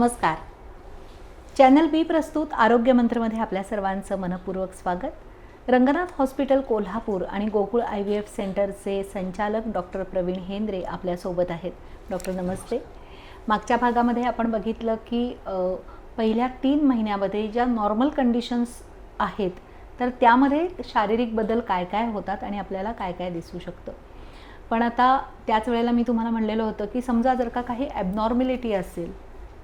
नमस्कार. चॅनल बी प्रस्तुत आरोग्य मंत्रमध्ये आपल्या सर्वांचं मनपूर्वक स्वागत. रंगनाथ हॉस्पिटल कोल्हापूर आणि गोकुळ आय व्ही एफ सेंटरचे संचालक डॉक्टर प्रवीण हेंद्रे आपल्यासोबत आहेत. डॉक्टर नमस्ते. मागच्या भागामध्ये आपण बघितलं की पहिल्या तीन महिन्यामध्ये ज्या नॉर्मल कंडिशन्स आहेत तर त्यामध्ये शारीरिक बदल काय काय होतात आणि आपल्याला काय काय दिसू शकतं. पण आता त्याच वेळेला मी तुम्हाला म्हणलेलं होतं की समजा जर का काही ॲबनॉर्मॅलिटी असेल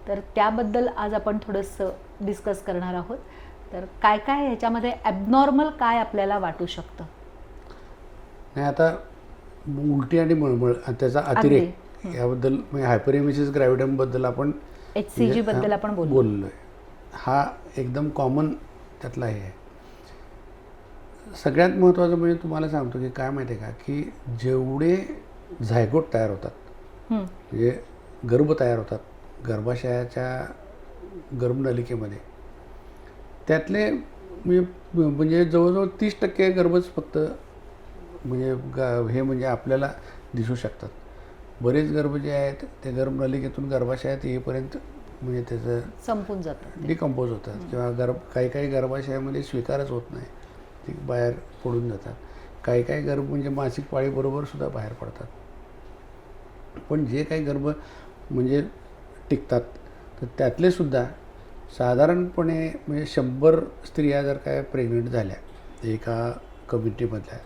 तर त्याबद्दल आज आपण थोडंसं डिस्कस करणार आहोत. तर काय काय ह्याच्यामध्ये ॲबनॉर्मल काय आपल्याला वाटू शकतं? नाही आता उलटी आणि मळमळ त्याचा अतिरेक याबद्दल म्हणजे हायपरेमिसिस ग्रॅव्हिडमबद्दल आपण एच सी जी बद्दल आपण बोलू. बोललो आहे हा एकदम कॉमन त्यातला हे. आहे सगळ्यात महत्त्वाचं म्हणजे तुम्हाला सांगतो की काय माहिती आहे का? की जेवढे झायगोट तयार होतात हं, म्हणजे गर्भ तयार होतात गर्भाशयाच्या गर्भनलिकेमध्ये. त्यातले म्हणजे म्हणजे जवळजवळ तीस टक्के गर्भच फक्त म्हणजे ग हे म्हणजे आपल्याला दिसू शकतात. बरेच गर्भ जे आहेत ते गर्भनलिकेतून गर्भाशयात येईपर्यंत म्हणजे त्याचं संपून जातं डिकम्पोज होतात किंवा गर्भ काही काही गर्भाशयामध्ये स्वीकारच होत नाही. ते बाहेर पडून जातात. काही काही गर्भ म्हणजे मासिक पाळीबरोबर सुद्धा बाहेर पडतात. पण जे काही गर्भ म्हणजे टिकतात. तर त्यातले सुद्धा साधारणपणे म्हणजे शंभर स्त्रिया जर काय प्रेग्नंट झाल्या एका कम्युनिटीमधल्या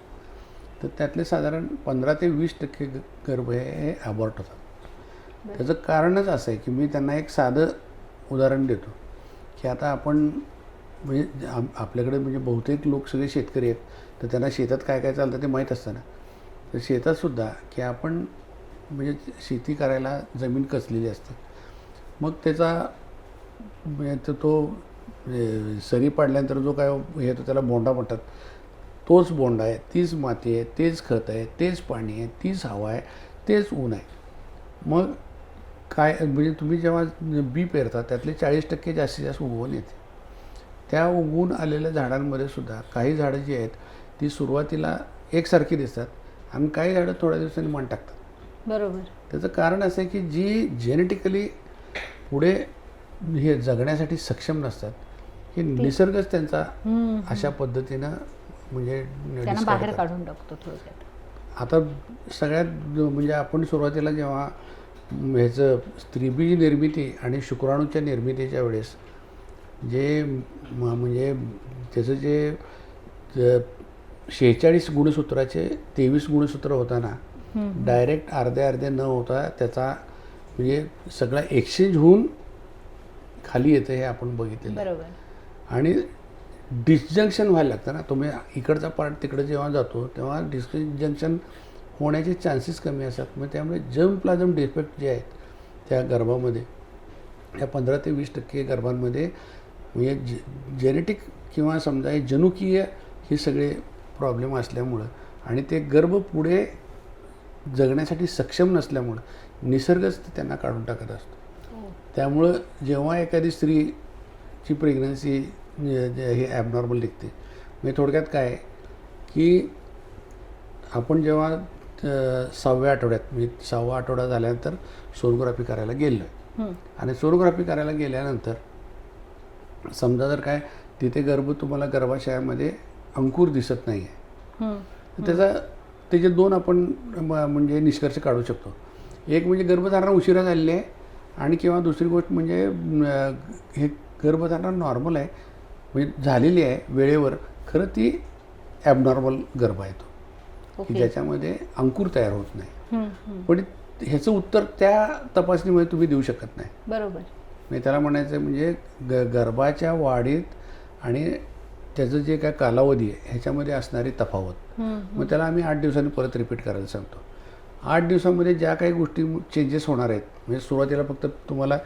तर त्यातले साधारण पंधरा ते वीस टक्के ग- गर्भ हे अबॉर्ट होतात. त्याचं कारणच असं आहे की मी त्यांना एक साधं उदाहरण देतो की आता आपण म्हणजे आपल्याकडे म्हणजे बहुतेक लोक सगळे शेतकरी आहेत तर त्यांना शेतात काय काय चालतं ते माहीत असतं ना. तर शेतातसुद्धा की आपण म्हणजे शेती करायला जमीन कसलेली असते मग त्याचा तो सरी पाडल्यानंतर जो काय हे येतो त्याला बोंडा म्हणतात. तोच बोंडा आहे तीच माती आहे तेच खत आहे तेच पाणी आहे तीच हवा आहे तेच ऊन आहे. मग काय म्हणजे तुम्ही जेव्हा बी पेरता त्यातले चाळीस टक्के जास्तीत जास्त उगवून येते. त्या उगवून आलेल्या झाडांमध्ये सुद्धा काही झाडं जी आहेत ती सुरुवातीला एकसारखी दिसतात आणि काही झाडं थोड्या दिवसांनी मन टाकतात. बरोबर. त्याचं कारण असं आहे की जी जेनेटिकली पुढे हे जगण्यासाठी सक्षम नसतात. हे निसर्गच त्यांचा अशा पद्धतीनं म्हणजे बाहेर. काढून टाकतो थोडक्यात. आता सगळ्यात म्हणजे आपण सुरुवातीला जेव्हा ह्याचं स्त्रीबीज निर्मिती आणि शुक्राणूच्या निर्मितीच्या वेळेस जे म्हणजे त्याचं जे शेहेचाळीस गुणसूत्राचे तेवीस गुणसूत्र होताना डायरेक्ट अर्धे अर्धे न होता त्याचा म्हणजे सगळा एक्सचेंज होऊन खाली येतं हे आपण बघितलेलं. बरोबर. आणि डिस्जंक्शन व्हायला लागतं ना. तुम्ही इकडचा पार्ट तिकडे जेव्हा जातो तेव्हा डिस्जंक्शन होण्याचे चान्सेस कमी असतात. मग त्यामुळे जम प्लाझम डिफेक्ट जे आहेत त्या गर्भामध्ये त्या पंधरा ते वीस टक्के गर्भांमध्ये म्हणजे जे जेनेटिक किंवा समजा हे जनुकीय हे सगळे प्रॉब्लेम असल्यामुळं आणि ते गर्भ पुढे जगण्यासाठी सक्षम नसल्यामुळं निसर्गच त्यांना काढून टाकत असतो. हो. त्यामुळं जेव्हा एखादी स्त्रीची प्रेग्नन्सी हे ॲबनॉर्मल निघते म्हणजे थोडक्यात काय की आपण जेव्हा सहाव्या आठवड्यात म्हणजे सहावा आठवडा झाल्यानंतर सोनोग्राफी करायला गेलो आणि सोनोग्राफी करायला गेल्यानंतर समजा जर काय तिथे गर्भ तुम्हाला गर्भाशयामध्ये अंकुर दिसत नाही आहे त्याचा त्याचे दोन आपण म्हणजे निष्कर्ष काढू शकतो. एक म्हणजे गर्भधारणा उशिरा झालेली आहे. आणि किंवा दुसरी गोष्ट म्हणजे हे गर्भधारणा नॉर्मल आहे. म्हणजे झालेली आहे वेळेवर. खरं ती ॲबनॉर्मल गर्भ आहे तो. की ज्याच्यामध्ये अंकुर तयार होत नाही. पण ह्याचं उत्तर त्या तपासणीमध्ये तुम्ही देऊ शकत नाही. बरोबर. म्हणजे त्याला म्हणायचं म्हणजे ग गर्भाच्या वाढीत आणि त्याचं जे काय कालावधी आहे ह्याच्यामध्ये असणारी तफावत. मग त्याला आम्ही आठ दिवसांनी परत रिपीट करायला सांगतो. आठ दिवसामध्ये ज्या काही गोष्टी चेंजेस होणार आहेत म्हणजे सुरुवातीला फक्त तुम्हाला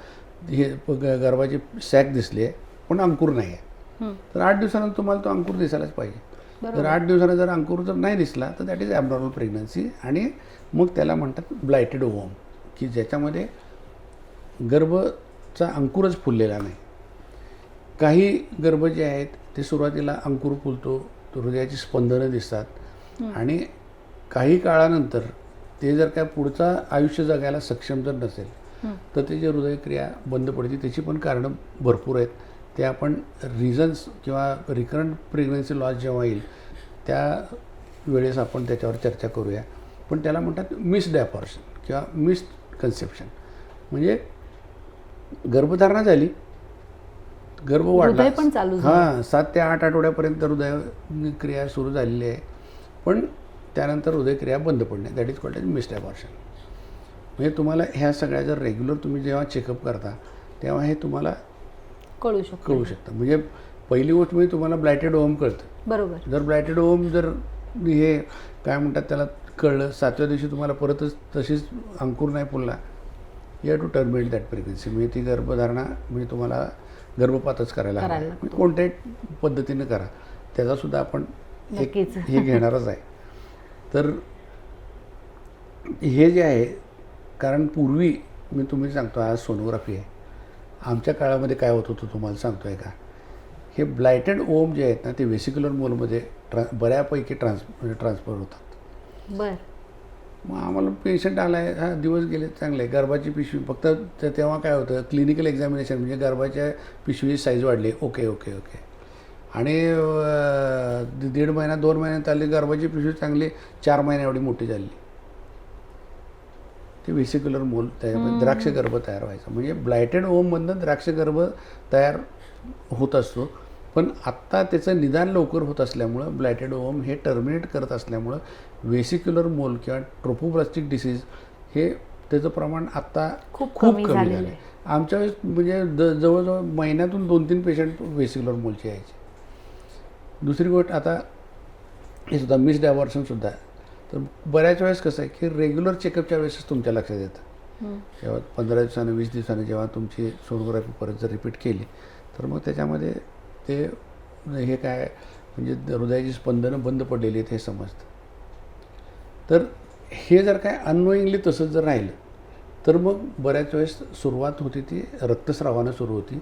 हे गर्भाची सॅक दिसली आहे पण अंकुर नाही आहे. हं, तर आठ दिवसानंतर तुम्हाला तो अंकुर दिसायलाच पाहिजे. जर बरोबर आठ दिवसानं जर अंकुर जर नाही दिसला तर दॅट इज ॲबनॉर्मल प्रेग्नन्सी आणि मग त्याला म्हणतात ब्लायटेड ओवम की ज्याच्यामध्ये गर्भचा अंकुरच फुललेला नाही. काही गर्भ जे आहेत ते सुरुवातीला अंकुर फुलतो हृदयाची स्पंदनं दिसतात आणि काही काळानंतर ते जर काय पुढचा आयुष्य जगायला सक्षम जर नसेल. तर त्याची हृदयक्रिया बंद पडते त्याची पण कारणं भरपूर आहेत. ते आपण रिझन्स किंवा रिकरंट प्रेग्नन्सी लॉस जेव्हा येईल त्या वेळेस आपण त्याच्यावर चर्चा करूया. पण त्याला म्हणतात मिस्ड ॲपॉर्शन किंवा मिस्ड कन्सेप्शन म्हणजे गर्भधारणा झाली गर्भ वाढला. हां सात ते आठ आठवड्यापर्यंत हृदय क्रिया सुरू झालेली आहे. पण त्यानंतर हृदयक्रिया बंद पडणे. That is called as missed abortion म्हणजे तुम्हाला ह्या सगळ्या जर रेग्युलर तुम्ही जेव्हा चेकअप करता तेव्हा हे तुम्हाला कळू शकतो. कळू शकतं. म्हणजे पहिली गोष्ट म्हणजे तुम्हाला ब्लायटेड ओम कळतं. बरोबर. जर ब्लायटेड ओम जर हे काय म्हणतात त्याला कळलं सातव्या दिवशी तुम्हाला परतच तशीच अंकुर नाही फुलला या टू टर्मिनेट दॅट प्रेग्नन्सी म्हणजे ती गर्भधारणा म्हणजे तुम्हाला गर्भपातच करायला हवा. कोणत्याही पद्धतीनं करा. त्याचासुद्धा आपण. हे घेणारच आहे. तर हे जे आहे कारण पूर्वी मी तुम्ही सांगतो आज सोनोग्राफी आहे. आमच्या काळामध्ये काय होत होतं तुम्हाला सांगतो आहे का? हे ब्लायटेड ओम जे आहेत ना ते वेसिक्युलर मोलमध्ये ट्रा बऱ्यापैकी ट्रान्स ट्रान्सफर होतात. बर. मग आम्हाला पेशंट आला आहे हा दिवस गेले चांगले गर्भाची पिशवी फक्त तेव्हा काय होतं क्लिनिकल एक्झामिनेशन म्हणजे गर्भाच्या पिशवीची साईज वाढली. Okay okay okay. आणि दीड महिना दोन महिन्यात आली गर्भाची पिशवी चांगली चार महिने एवढी मोठी झाली. ते व्हेसिक्युलर मोल त्याच्यामध्ये द्राक्ष गर्भ तयार व्हायचा. म्हणजे ब्लायटेड ओममधनं द्राक्ष गर्भ तयार होत असतो. पण आत्ता त्याचं निदान लवकर होत असल्यामुळं ब्लायटेड ओम हे टर्मिनेट करत असल्यामुळं वेसिक्युलर मोल किंवा ट्रोपोप्लास्टिक डिसीज हे त्याचं प्रमाण आत्ता खूप खूप कमी झालं आहे. आमच्या वेळेस म्हणजे द जवळजवळ महिन्यातून दोन तीन पेशंट वेसिक्युलर मोलचे यायचे. दुसरी गोष्ट आता हे सुद्धा मिस्ड ॲबॉर्शनसुद्धा तर बऱ्याच वेळेस कसं आहे की रेग्युलर चेकअपच्या वेळेसच तुमच्या लक्षात येतं. हं. जेव्हा पंधरा दिवसानं वीस दिवसानं जेव्हा तुमची सोनोग्राफी परत जर रिपीट केली तर मग त्याच्यामध्ये ते हे काय म्हणजे हृदयाची स्पंदनं बंद पडलेली आहेत हे समजतं. तर हे जर काय अननोईंगली तसंच जर राहिलं तर मग बऱ्याच वेळेस सुरुवात होती ती रक्तस्रावानं सुरू होती.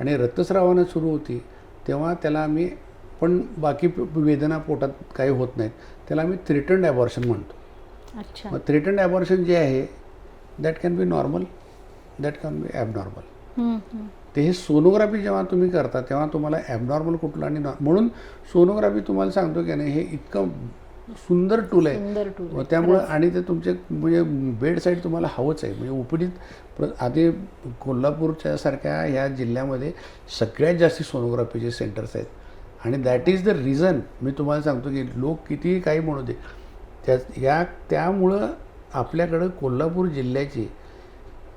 आणि रक्तस्रावानं सुरू होती तेव्हा त्याला आम्ही पण बाकी वेदना पोटात काही होत नाहीत. त्याला आम्ही थ्रेटंड ॲबॉर्शन म्हणतो. अच्छा. मग थ्रेटंड ॲबॉर्शन जे आहे that can be normal that can be abnormal. ते हे सोनोग्राफी जेव्हा तुम्ही करता तेव्हा तुम्हाला ॲबनॉर्मल कुठलं आणि म्हणून सोनोग्राफी तुम्हाला सांगतो की नाही हे इतकं सुंदर टूल आहे. त्यामुळं आणि ते तुमचे म्हणजे बेड साईड तुम्हाला हवंच आहे. म्हणजे उपडीत आधी कोल्हापूरच्या सारख्या ह्या जिल्ह्यामध्ये सगळ्यात जास्त सोनोग्राफीचे सेंटर्स आहेत. आणि दॅट इज द रिझन मी तुम्हाला सांगतो की लोक कितीही काही म्हणू दे त्या या त्यामुळं आपल्याकडं कोल्हापूर जिल्ह्याची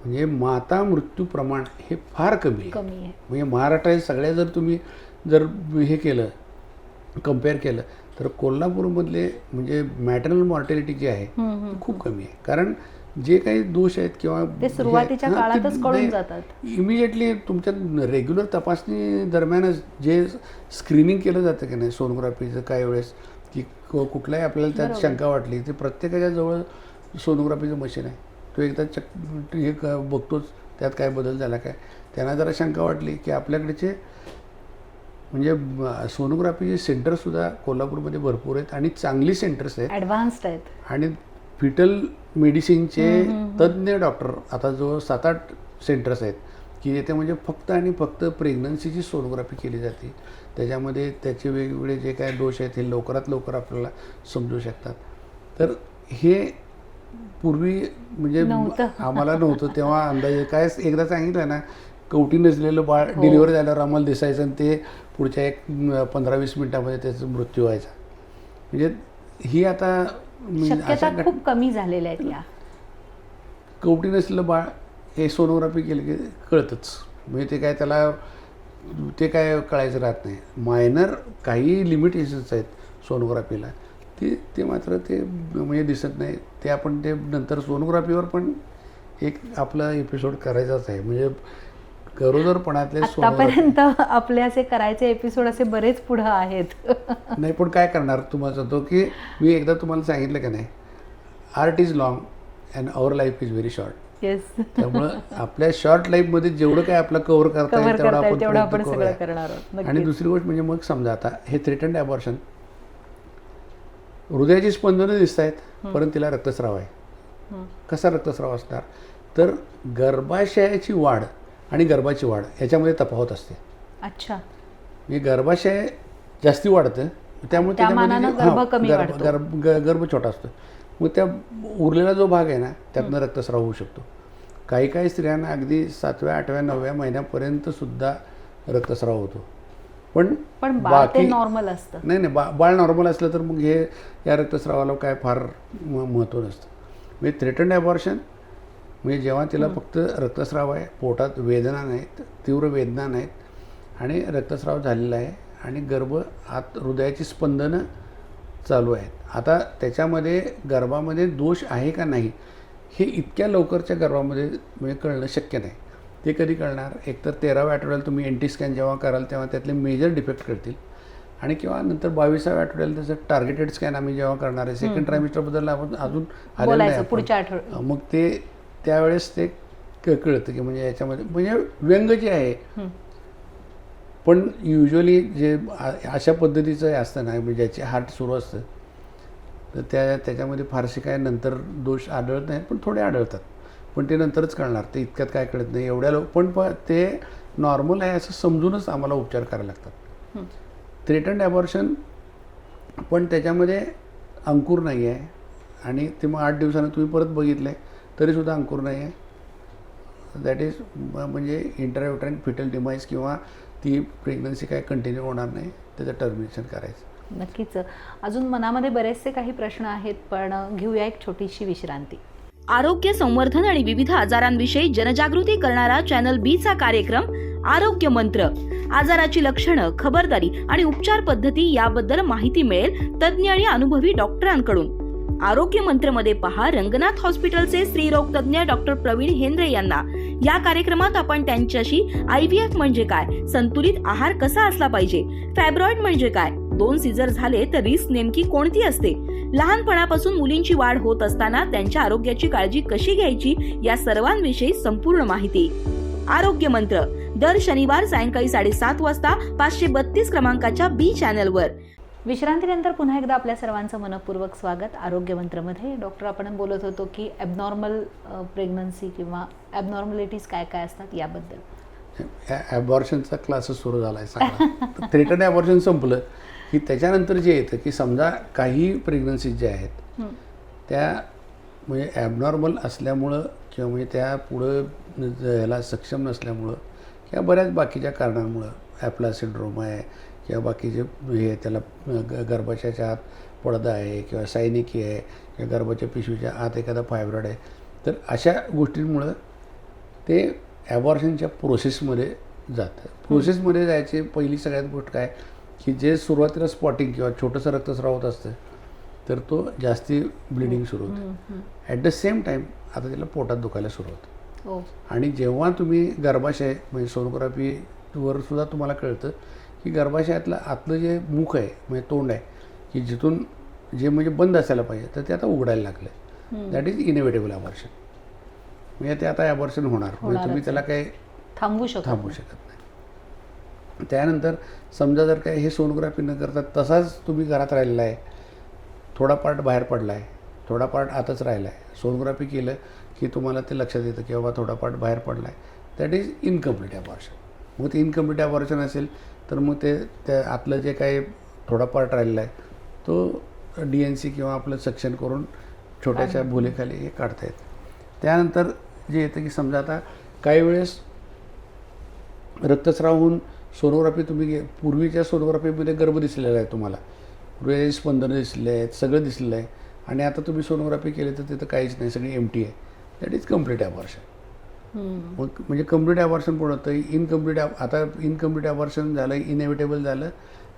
म्हणजे माता मृत्यू प्रमाण हे फार कमी आहे. म्हणजे महाराष्ट्रात सगळ्या जर तुम्ही जर हे केलं कंपेअर केलं तर कोल्हापूरमधले म्हणजे मॅटर्नल मॉर्टॅलिटी जी आहे. ती खूप कमी आहे. कारण जे काही दोष आहेत किंवा ते सुरुवातीच्या काळातच कळून जातात. इमिजिएटली तुमच्या रेग्युलर तपासणी दरम्यानच जे स्क्रीनिंग केलं जातं की नाही सोनोग्राफीचं काही वेळेस की क- कुठल्याही आपल्याला त्यात. शंका वाटली ते प्रत्येकाच्या जवळ सोनोग्राफीचं मशीन आहे. तो एकदा चक हे बघतोच त्यात काय बदल झाला काय. त्यांना जरा शंका वाटली की आपल्याकडचे म्हणजे सोनोग्राफीचे सेंटरसुद्धा कोल्हापूरमध्ये भरपूर आहेत आणि चांगली सेंटर्स आहेत. ॲडव्हान्स्ड आहेत. आणि फिटल मेडिसिनचे तज्ज्ञ डॉक्टर आता जवळ सात आठ सेंटर्स आहेत की येथे म्हणजे फक्त आणि फक्त प्रेग्नन्सीची सोनोग्राफी केली जाते. त्याच्यामध्ये त्याचे वेगवेगळे जे काय दोष आहेत हे लवकरात लवकर आपल्याला समजू शकतात. तर हे पूर्वी म्हणजे. आम्हाला नव्हतं. तेव्हा अंदाजे काय एकदा सांगितलं ना कवटी नसलेलं बाळ हो. डिलिव्हरी झाल्यावर आम्हाला दिसायचं आणि ते पुढच्या एक पंधरा वीस मिनिटामध्ये त्याचा मृत्यू व्हायचा. म्हणजे ही आता शक्यता खूप कमी झालेल्या आहेत या. कवटी नसलेलं बाळ हे सोनोग्राफी केलं की कळतंच. म्हणजे ते काय त्याला ते काय कळायचं राहत नाही. मायनर काही लिमिटेशन्स आहेत सोनोग्राफीला. ते ते मात्र ते म्हणजे दिसत नाही. ते आपण ते नंतर सोनोग्राफीवर पण एक आपला एपिसोड करायचाच आहे. म्हणजे गरोदरपणातले आतापर्यंत आपले असे करायचे एपिसोड असे बरेच पुढं आहेत. नाही पण काय करणार तुम्हाला सांगतो की मी एकदा तुम्हाला सांगितलं का नाही art is long and our life is very short yes त्यामुळं आपल्या शॉर्ट लाईफमध्ये जेवढं काय आपलं कव्हर करता येईल तेवढं आपण येईल तेवढं आपण प्रयत्न सगळं करूया. करणार आहोत. आणि नक्कीच. दुसरी गोष्ट म्हणजे मग समजा आता हे थ्रेटंड ॲबॉर्शन हृदयाची स्पंदनं दिसत आहेत परंतु तिला रक्तस्राव आहे. हं. कसा रक्तस्राव असणार? तर गर्भाशयाची वाढ आणि गर्भाची वाढ याच्यामध्ये तफावत असते. अच्छा. म्हणजे गर्भाशय जास्ती वाढतं त्यामुळे त्याच्यामध्ये गर्भ छोटा असतो. मग त्या उरलेला जो भाग आहे ना त्यातनं रक्तस्राव होऊ शकतो. काही काही स्त्रियांना अगदी सातव्या आठव्या नवव्या महिन्यापर्यंत सुद्धा रक्तस्राव होतो. पण पण बाकी- नॉर्मल असतं. नाही नाही बा बाळ नॉर्मल असलं तर मग हे या रक्तस्रावाला काय फार म- महत्त्व नसतं. म्हणजे थ्रेटन ॲबॉर्शन म्हणजे जेव्हा तिला फक्त रक्तस्राव आहे पोटात वेदना नाहीत तीव्र वेदना नाहीत आणि रक्तस्राव झालेला आहे आणि गर्भ आत हृदयाची स्पंदनं चालू आहेत. आता त्याच्यामध्ये गर्भामध्ये दोष आहे का नाही हे इतक्या लवकरच्या गर्भामध्ये म्हणजे कळणं शक्य नाही. ते कधी कळणार? एकतर तेराव्या आठवड्याला तुम्ही एन टी स्कॅन जेव्हा कराल तेव्हा त्यातले मेजर डिफेक्ट कळतील. आणि किंवा नंतर बावीसाव्या आठवड्याला त्याचं टार्गेटेड स्कॅन आम्ही जेव्हा करणार आहे सेकंड ट्रायमिस्टरबद्दल आपण अजून आलेलं नाही मग ते त्यावेळेस ते कळतं की म्हणजे याच्यामध्ये म्हणजे व्यंग जे आहे. पण युजली जे अशा पद्धतीचं हे असतं ना म्हणजे ज्याचे हार्ट सुरू असतं तर त्या त्याच्यामध्ये फारसे काय नंतर दोष आढळत नाहीत पण थोडे आढळतात पण ते नंतरच कळणार ते इतक्यात काय कळत नाही एवढ्या लोक पण ते नॉर्मल आहे असं समजूनच आम्हाला उपचार करावे लागतात. थ्रेटन ॲबॉर्शन पण त्याच्यामध्ये अंकुर नाही आहे आणि ते मग आठ दिवसानं तुम्ही परत बघितले तरीसुद्धा अंकुर नाही आहे दॅट इज म्हणजे इंटरव्युट्राईन फिटल डिमाइस किंवा ती प्रेग्नन्सी काय कंटिन्यू होणार नाही त्याचं टर्मिनेशन करायचं. नक्कीच. अजून मनामध्ये बरेचसे काही प्रश्न आहेत पण घेऊया एक छोटीशी विश्रांती. आरोग्य संवर्धन आणि विविध आजारांविषयी जनजागृती करणारा चॅनल बी चा कार्यक्रम आरोग्य मंत्र. आजाराची लक्षणं खबरदारी आणि उपचार पद्धती याबद्दल माहिती मिळेल तज्ज्ञ आणि अनुभवी डॉक्टरांकडून. आरोग्य मंत्रमध्ये पहा रंगनाथ हॉस्पिटलचे स्त्रीरोग तज्ज्ञ डॉक्टर प्रवीण हेंद्रे यांना. या कार्यक्रमात आपण त्यांच्याशी आय व्ही एफ म्हणजे काय संतुलित आहार कसा असला पाहिजे फॅब्रॉइड म्हणजे काय दोन सीझर झाले तर रिस्क नेमकी कोणती असते लहानपणापासून मुलींची वाढ होत असताना त्यांच्या आरोग्याची काळजी कशी घ्यायची या सर्वांविषयी संपूर्ण माहिती. आरोग्य मंत्र दर शनिवार सायंकाळी साडेसात वाजता पाचशे बत्तीस क्रमांकाच्या बी चॅनलवर. विश्रांतीनंतर पुन्हा एकदा आपल्या सर्वांचं मनपूर्वक स्वागत. आरोग्य मंत्रमध्ये डॉक्टर आपण बोलत होतो की ॲबनॉर्मल प्रेग्नन्सी किंवा ॲबनॉर्मलिटीज काय काय असतात याबद्दल. ॲबॉर्शनचा क्लासच सुरू झाला आहे सगळा. थ्रेटन ॲबॉर्शन संपलं की त्याच्यानंतर जे येतं की समजा काही प्रेग्नन्सीज ज्या आहेत. त्या म्हणजे ॲबनॉर्मल असल्यामुळं किंवा म्हणजे त्या पुढं ह्याला सक्षम नसल्यामुळं किंवा बऱ्याच बाकीच्या कारणांमुळं ॲपला सिंड्रोम आहे किंवा बाकीचे हे त्याला ग- गर्भाशयाच्या आत पडदा आहे किंवा सायनिकी आहे किंवा गर्भाच्या पिशवीच्या आत एखादा फायब्रॉइड आहे. तर अशा गोष्टींमुळं ते ॲबॉर्शनच्या प्रोसेसमध्ये जातं. प्रोसेसमध्ये जायची पहिली सगळ्यात गोष्ट काय? की जे सुरुवातीला स्पॉटिंग किंवा छोटंसं रक्तस्राव होत असतं तर तो जास्ती ब्लिडिंग सुरू होतं. ॲट द सेम टाईम आता त्याला पोटात दुखायला सुरू होतं. हो. आणि जेव्हा तुम्ही गर्भाशय म्हणजे सोनोग्राफीवर सुद्धा तुम्हाला कळतं की गर्भाशयातलं आतलं जे मुख आहे म्हणजे तोंड आहे की जिथून जे म्हणजे बंद असायला पाहिजे तर ते आता उघडायला लागलं. दॅट इज इनेव्हिटेबल ॲबॉर्शन म्हणजे ते आता ॲबॉर्शन होणार. म्हणजे तुम्ही त्याला काही थांबवू शकतो थांबवू शकत नाही. त्यानंतर समजा जर काय हे सोनोग्राफी न करता तसाच तुम्ही घरात राहिलेला आहे थोडा पार्ट बाहेर पडला आहे थोडा पार्ट आतच राहिला आहे सोनोग्राफी केलं की तुम्हाला ते लक्षात येतं की बाबा थोडा पार्ट बाहेर पडला आहे. दॅट इज इनकम्प्लीट ॲबॉर्शन मग ते इनकम्प्लीट ॲबॉर्शन असेल तर मग ते त्या आतलं जे काही थोडा पार्ट राहिलेला आहे तो डी एन सी किंवा आपलं सक्शन करून छोट्याशा भुलेखाली हे काढता येतं. त्यानंतर जे येतं की समजा आता काही वेळेस रक्तस्राव होऊन सोनोग्राफी तुम्ही घे पूर्वीच्या सोनोग्राफीमध्ये गर्भ दिसलेला आहे तुम्हाला. हृदयाची स्पंदनं दिसलेले आहेत सगळं दिसलेलं आहे. आणि आता तुम्ही सोनोग्राफी केली तर तिथं काहीच नाही सगळी एम टी आहे. That is complete abortion. मग म्हणजे कंप्लीट ॲबॉर्शन पण होतं? इनकम्प्लीट आता इनकम्प्लीट ॲबॉर्शन झालं इनएव्हिटेबल झालं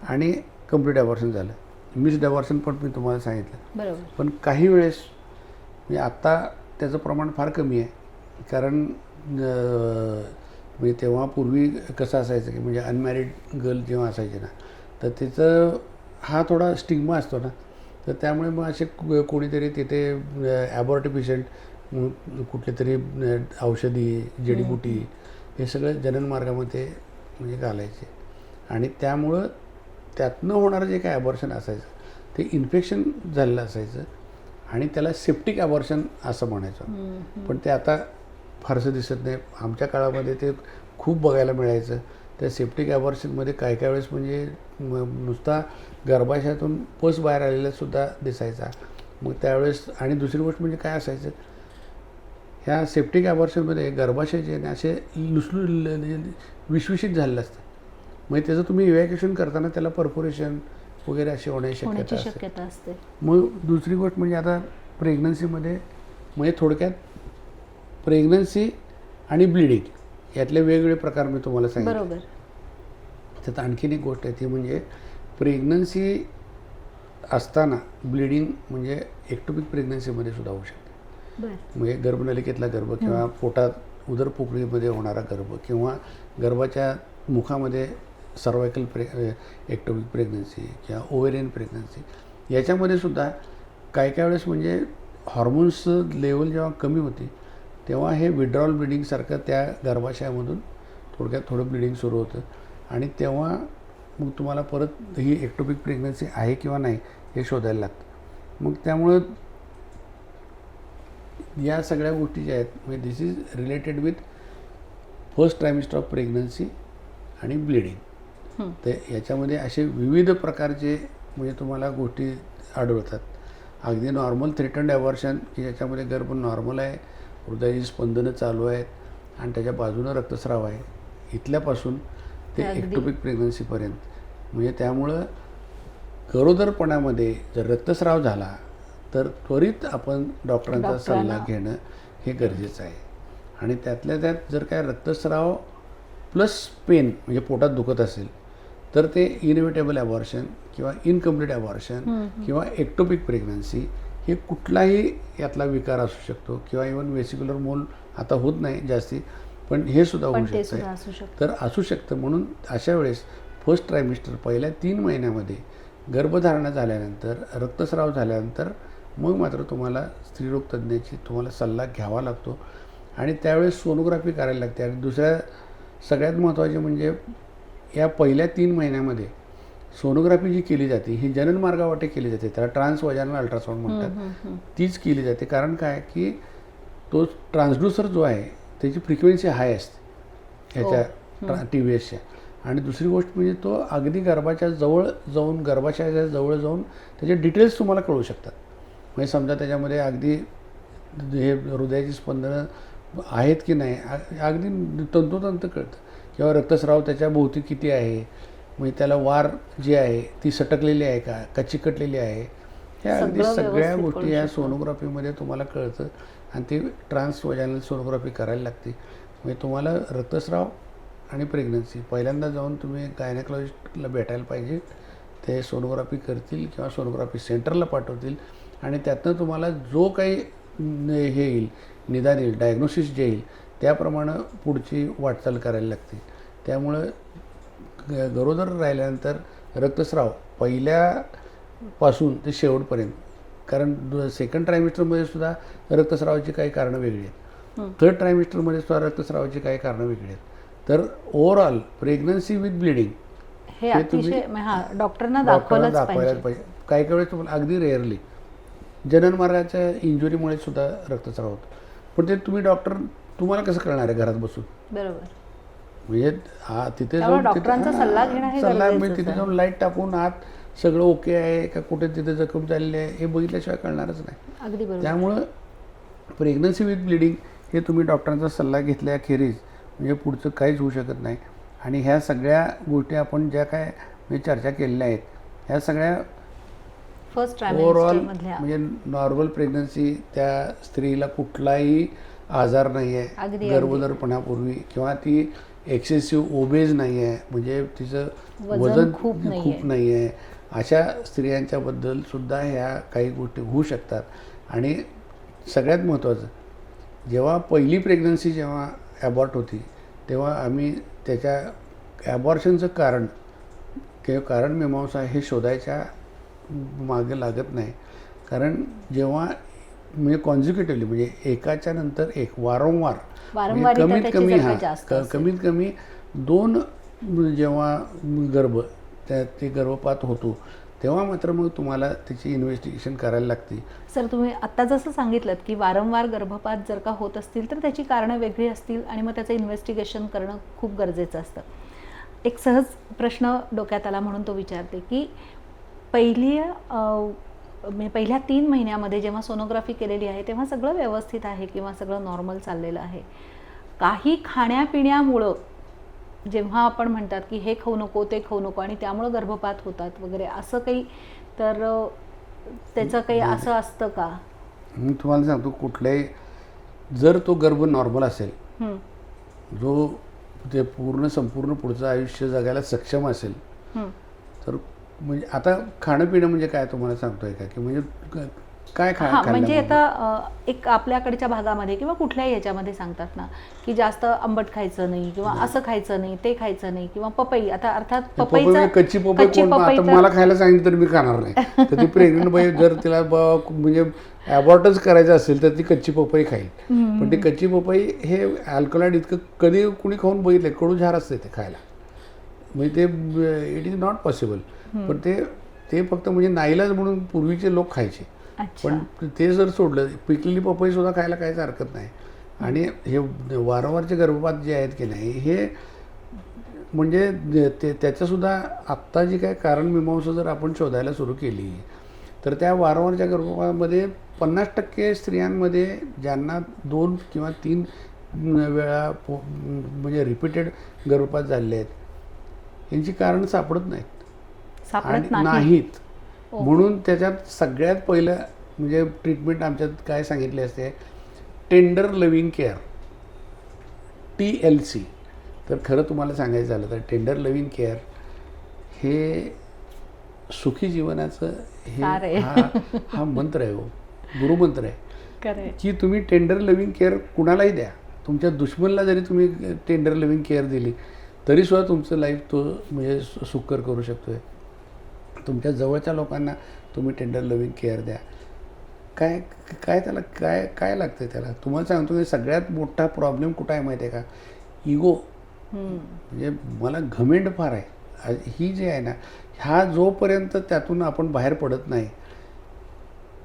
आणि कंप्लीट ॲबॉर्शन झालं. मिस्ड ॲबॉर्शन पण मी तुम्हाला सांगितलं. बरोबर. पण काही वेळेस म्हणजे आत्ता त्याचं प्रमाण फार कमी आहे. कारण म्हणजे तेव्हा पूर्वी कसं असायचं की म्हणजे अनमॅरिड गर्ल जेव्हा असायचे ना तर तिचं हा थोडा स्टिग्मा असतो ना. तर त्यामुळे मग असे कोणीतरी तिथे ॲबॉर्ट पेशंट कुठले तरी औषधी जडीबुटी हे सगळं जननमार्गामध्ये म्हणजे घालायचे. आणि त्यामुळं त्यातनं होणारं जे काय ॲबॉर्शन असायचं ते इन्फेक्शन झालेलं असायचं आणि त्याला सेप्टिक ॲबॉर्शन असं म्हणायचं. पण ते आता फारसं दिसत नाही. आमच्या काळामध्ये ते खूप बघायला मिळायचं. त्या सेप्टिक ॲबॉर्शनमध्ये काय काय वेळेस म्हणजे नुसता गर्भाशयातून पस बाहेर आलेला सुद्धा दिसायचा. मग त्यावेळेस आणि दुसरी गोष्ट म्हणजे काय असायचं ह्या सेप्टिक ॲबॉर्शनमध्ये गर्भाशय जे आहे असे लुसलू विश्विषित झालेलं असतं म्हणजे त्याचं तुम्ही इव्हॅक्युएशन करताना त्याला पर्फोरेशन वगैरे अशी होण्याची शक्यता असते. शक्यता असते. मग दुसरी गोष्ट म्हणजे आता प्रेग्नन्सीमध्ये म्हणजे थोडक्यात प्रेग्नन्सी आणि ब्लिडिंग यातले वेगवेगळे प्रकार मी तुम्हाला सांगितले. बरोबर. त्यात आणखीन एक गोष्ट आहे ती म्हणजे प्रेग्नन्सी असताना ब्लिडिंग म्हणजे एक्टोपिक प्रेग्नन्सीमध्ये सुद्धा होऊ शकते. म्हणजे गर्भनलिकेतला गर्भ किंवा पोटात उदर पोकळीमध्ये होणारा गर्भ किंवा गर्भाच्या मुखामध्ये सर्वायकल प्रे एक्टोपिक प्रेग्नन्सी किंवा ओव्हेरियन प्रेग्नन्सी याच्यामध्ये सुद्धा काय काय वेळेस म्हणजे हॉर्मोन्स लेवल जेव्हा कमी होती तेव्हा हे विड्रॉल ब्लिडिंगसारखं त्या गर्भाशयामधून थोडक्यात थोडं ब्लिडिंग सुरू होतं. आणि तेव्हा मग तुम्हाला परत ही एक्टोपिक प्रेग्नन्सी आहे किंवा नाही हे शोधायला लागतं. मग त्यामुळं या सगळ्या गोष्टी ज्या आहेत म्हणजे this is related with first trimester of pregnancy आणि ब्लिडिंग हं. ते याच्यामध्ये असे विविध प्रकारचे म्हणजे तुम्हाला गोष्टी आढळतात अगदी नॉर्मल थ्रेटंड ॲवर्शन की ज्याच्यामध्ये गर्भ नॉर्मल आहे हृदयाची स्पंदनं चालू आहेत आणि त्याच्या बाजूनं रक्तस्राव आहे इथल्यापासून ते. एक्टोपिक प्रेग्नन्सीपर्यंत म्हणजे त्यामुळं गरोदरपणामध्ये जर रक्तस्राव झाला तर त्वरित आपण डॉक्टरांचा सल्ला घेणं हे गरजेचं आहे. आणि त्यातल्या त्यात जर काय रक्तस्राव प्लस पेन म्हणजे पोटात दुखत असेल तर ते इनएव्हिटेबल ॲबॉर्शन किंवा इनकम्प्लीट ॲबॉर्शन किंवा एक्टोपिक प्रेग्नन्सी हे कुठलाही यातला विकार असू शकतो किंवा इवन वेसिक्युलर मोल आता होत नाही जास्ती पण हे सुद्धा होऊ शकतं. तर असू शकतं म्हणून अशा वेळेस फर्स्ट ट्रायमिस्टर पहिल्या तीन महिन्यामध्ये गर्भधारणा झाल्यानंतर रक्तस्राव झाल्यानंतर मग मात्र तुम्हाला स्त्रीरोग तज्ज्ञाची तुम्हाला सल्ला घ्यावा लागतो. आणि त्यावेळेस सोनोग्राफी करायला लागते. आणि दुसऱ्या सगळ्यात महत्त्वाचे म्हणजे या पहिल्या तीन महिन्यामध्ये सोनोग्राफी जी केली जाते ही जनन मार्गावाटे केली जाते. त्याला ट्रान्स वजानल अल्ट्रासाऊंड म्हणतात. तीच केली जाते. कारण काय? की तो ट्रान्सड्युसर जो आहे त्याची फ्रिक्वेन्सी हाय असते. ह्याच्या टी व्ही एसच्या. आणि दुसरी गोष्ट म्हणजे तो अगदी गर्भाच्या जवळ जाऊन गर्भाशयाच्या जवळ जाऊन त्याचे डिटेल्स तुम्हाला कळू शकतात. म्हणजे समजा त्याच्यामध्ये अगदी हे हृदयाची स्पंदनं आहेत की नाही अगदी तंतोतंत कळतं. किंवा रक्तस्राव त्याच्या भोवती किती आहे म्हणजे त्याला वार जी आहे ती सटकलेली आहे का का चिकटलेली आहे ह्या अगदी सगळं सगळ्या गोष्टी कळू या शकतं. सोनोग्राफीमध्ये तुम्हाला कळतं. आणि ते ट्रान्स वजानल सोनोग्राफी करायला लागते. म्हणजे तुम्हाला रक्तस्राव आणि प्रेग्नन्सी पहिल्यांदा जाऊन तुम्ही गायनेकॉलॉजिस्टला भेटायला पाहिजे. ते सोनोग्राफी करतील किंवा सोनोग्राफी सेंटरला पाठवतील. आणि त्यातनं तुम्हाला जो काही हे येईल निदान येईल डायग्नोसिस जे येईल त्याप्रमाणे पुढची वाटचाल करायला लागते. त्यामुळं गरोदर राहिल्यानंतर रक्तस्राव पहिल्यापासून ते शेवटपर्यंत कारण सेकंड ट्रायमिस्टरमध्ये सुद्धा रक्तस्रावाची काही कारणं वेगळी आहेत. थर्ड ट्रायमिस्टरमध्ये सुद्धा रक्तस्रावाची काही कारणं वेगळी आहेत. तर ओव्हरऑल प्रेग्नन्सी विथ ब्लिडिंग हे तुम्ही म्हणजे डॉक्टरांना दाखवायलाच पाहिजे. पाहिजे. काही काही वेळेस तुम्हाला अगदी रेअरली जननमार्गाच्या इंजुरीमुळे सुद्धा रक्तस्राव होतो. पण ते तुम्ही डॉक्टर तुम्हाला कसं कळणार आहे घरात बसून? बरोबर. म्हणजे हा तिथे जाऊन तिथे- डॉक्टरांचा हा, सल्ला घेणं हे सल्ला गरजेचंच म्हणजे तिथे आहे. जाऊन लाइट टाकून आत सगळं ओके आहे का कुठे तिथे जखम झालेली आहे हे बघितल्याशिवाय कळणारच नाही. अगदी बरोबर. त्यामुळं प्रेग्नन्सी विथ ब्लिडिंग हे तुम्ही डॉक्टरांचा सल्ला घेतल्याखेरीज म्हणजे पुढचं काहीच होऊ शकत नाही. आणि ह्या सगळ्या गोष्टी आपण ज्या काय म्हणजे चर्चा केलेल्या आहेत ह्या सगळ्या फर्स्ट ओव्हरऑल म्हणजे नॉर्मल प्रेग्नन्सी त्या स्त्रीला कुठलाही आजार नाही आहे अगदी. गर्भधारपणापूर्वी किंवा ती एक्सेसिव्ह ओबेज नाही आहे म्हणजे तिचं वजन खूप. खूप नाही आहे अशा स्त्रियांच्याबद्दल सुद्धा ह्या काही गोष्टी होऊ शकतात. आणि सगळ्यात महत्त्वाचं जेव्हा पहिली प्रेग्नन्सी जेव्हा ॲबॉर्ट होती तेव्हा आम्ही त्याच्या ॲबॉर्शनचं कारण किंवा कारण मीमांसा हे शोधायच्या मागे लागत नाही. कारण जेव्हा म्हणजे कॉन्झिक्युटिव्हली म्हणजे एकाच्या नंतर एक वारंवार म्हणजे कमीत कमी हा. कमीत कमी दोन जेव्हा गर्भ त्या ते गर्भपात होतो तेव्हा मात्र मग तुम्हाला त्याची इन्व्हेस्टिगेशन करायला लागते. सर तुम्ही आत्ता जसं सांगितलं की वारंवार गर्भपात जर का होत असतील तर त्याची कारणं वेगळी असतील आणि मग त्याचं इन्व्हेस्टिगेशन करणं खूप गरजेचं असतं. एक सहज प्रश्न डोक्यात आला म्हणून तो विचारते की पहिली म्हणजे पहिल्या तीन महिन्यामध्ये जेव्हा सोनोग्राफी केलेली आहे तेव्हा सगळं व्यवस्थित आहे किंवा सगळं नॉर्मल चाललेलं आहे. काही खाण्यापिण्यामुळं जेव्हा आपण म्हणतात की हे खाऊ नको ते खाऊ नको आणि त्यामुळं गर्भपात होतात वगैरे असं काही तर त्याचं काही असं असतं का? मी तुम्हाला सांगतो कुठल्याही जर तो गर्भ नॉर्मल असेल हं, जो ते पूर्ण संपूर्ण पुढचं आयुष्य जगायला सक्षम असेल. तर म्हणजे आता खाणं पिणं म्हणजे काय तुम्हाला सांगतोय का? की म्हणजे काय खा म्हणजे? आता एक आपल्याकडच्या भागामध्ये किंवा कुठल्याही याच्यामध्ये सांगतात ना की जास्त आंबट खायचं नाही किंवा असं खायचं नाही ते खायचं नाही किंवा पपई आता अर्थात पपई म्हणजे कच्ची पपई कच्ची कोण पपई मला खायला सांगितलं तर मी खाणार नाही. तर ती प्रेग्नंट बाई जर तिला म्हणजे अबॉर्टच करायचं असेल तर ती कच्ची पपई खाईल. पण ती कच्ची पपई हे अल्कलाइड इतकं कधी कुणी खाऊन बघितलंय कडू झार असते ते खायला. म्हणजे ते इट इज नॉट पॉसिबल पण ते ते फक्त म्हणजे नाईलाज म्हणून पूर्वीचे लोक खायचे. पण ते जर सोडलं पिकलेली पपई सुद्धा खायला काहीच हरकत नाही. आणि हे वारंवारचे गर्भपात जे आहेत की नाही हे म्हणजे ते त्याच्यासुद्धा आत्ता जी काय कारण मीमांसा जर आपण शोधायला सुरू केली तर त्या वारंवारच्या गर्भपातामध्ये पन्नास टक्के स्त्रियांमध्ये ज्यांना दोन किंवा तीन वेळा म्हणजे रिपीटेड गर्भपात झालेले आहेत यांची कारण सापडत नाहीत. सापडत नाहीत. ओके. म्हणून त्याच्यात सगळ्यात पहिलं म्हणजे ट्रीटमेंट आमच्यात काय सांगितले असते? Tender living care T L C तर खरं तुम्हाला सांगायचं झालं तर टेंडर लिव्हिंग केअर हे सुखी जीवनाचं. हे हा हा मंत्र आहे हो. गुरुमंत्र आहे. की तुम्ही टेंडर लिव्हिंग केअर कुणालाही द्या. तुमच्या दुश्मनला जरी तुम्ही टेंडर लिव्हिंग केअर दिली तरीसुद्धा तुमचं लाईफ तो म्हणजे सुकर करू शकतोय. तुमच्या जवळच्या लोकांना तुम्ही टेंडर लिव्हिंग केअर द्या. काय काय त्याला काय काय लागतं त्याला? तुम्हाला सांगतो की सगळ्यात मोठा प्रॉब्लेम कुठं आहे माहिती आहे का इगो. म्हणजे मला घमेंड फार आहे. ही जी आहे ना ह्या जोपर्यंत त्यातून आपण बाहेर पडत नाही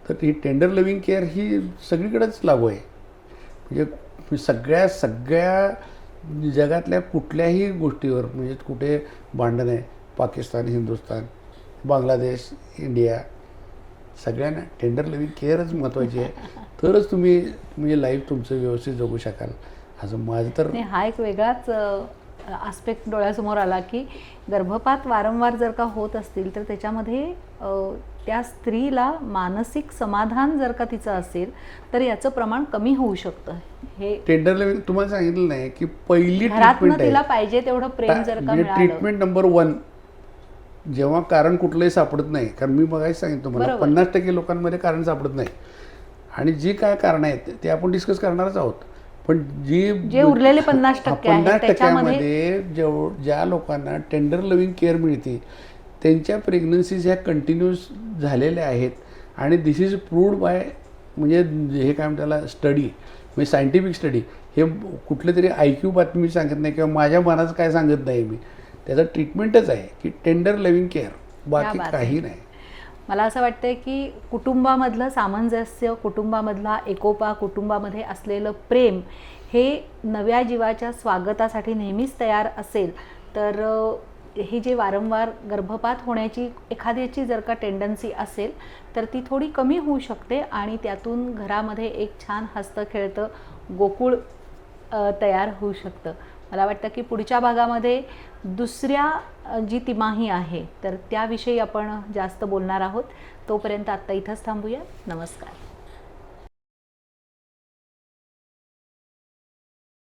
तर ही टेंडर लिव्हिंग केअर ही सगळीकडेच लागू आहे. म्हणजे सगळ्या सगळ्या जगातल्या कुठल्याही गोष्टीवर म्हणजे कुठे भांडण आहे पाकिस्तान हिंदुस्थान बांगलादेश इंडिया सगळ्यांना टेंडर लिव्हिंग केअरच महत्त्वाची आहे. तरच तुम्ही म्हणजे लाईफ तुमचं व्यवस्थित जगू शकाल. असं माझं तर नाही हा एक वेगळाच आस्पेक्ट डोळ्यासमोर आला की गर्भपात वारंवार जर का होत असतील तर त्याच्यामध्ये त्या स्त्रीला मानसिक समाधान जर का तिचं असेल तर याचं प्रमाण कमी होऊ शकतं. हे टेंडर लिव्हिंग तुम्हाला सांगितलं नाही की पहिली घरातनं तिला पाहिजे तेवढं प्रेम जर का ट्रीटमेंट नंबर वन जेव्हा कारण कुठलंही सापडत नाही कारण मी बघायचं सांगितलं तुम्हाला बरोबर. पन्नास टक्के लोकांमध्ये कारण सापडत नाही. आणि जी काय कारण आहेत ते आपण डिस्कस करणारच आहोत. पण जी जे उरलेले 50% आहेत, 50% त्याच्यामध्ये- टक्क्यामध्ये जेव ज्या लोकांना टेंडर लिव्हिंग केअर मिळते त्यांच्या प्रेग्नन्सीज ह्या कंटिन्यूस झालेल्या आहेत. आणि दिस इज प्रूव्ड बाय म्हणजे हे काय त्याला स्टडी म्हणजे सायंटिफिक स्टडी हे कुठले तरी आय क्यू बातमी सांगत नाही किंवा माझ्या मनाचं काय सांगत नाही मी. त्याचं ट्रीटमेंटच आहे की टेंडर लिव्हिंग केअर बाकी. काही नाही. मला असं वाटतंय की कुटुंबामधलं सामंजस्य कुटुंबामधला एकोपा कुटुंबामध्ये असलेलं प्रेम हे नव्या जीवाच्या स्वागतासाठी नेहमीच तयार असेल. तर ही जे वारंवार गर्भपात होण्याची एखाद्याची जर का टेंडन्सी असेल तर ती थोडी कमी होऊ शकते आणि त्यातून घरामध्ये एक छान हस्त खेळतं गोकुळ तयार होऊ शकतं. मला वाटतं की पुढच्या भागामध्ये दुसऱ्या जी तिमाही आहे तर त्याविषयी आपण जास्त बोलणार आहोत. तोपर्यंत आत्ता इथंच थांबूया. नमस्कार.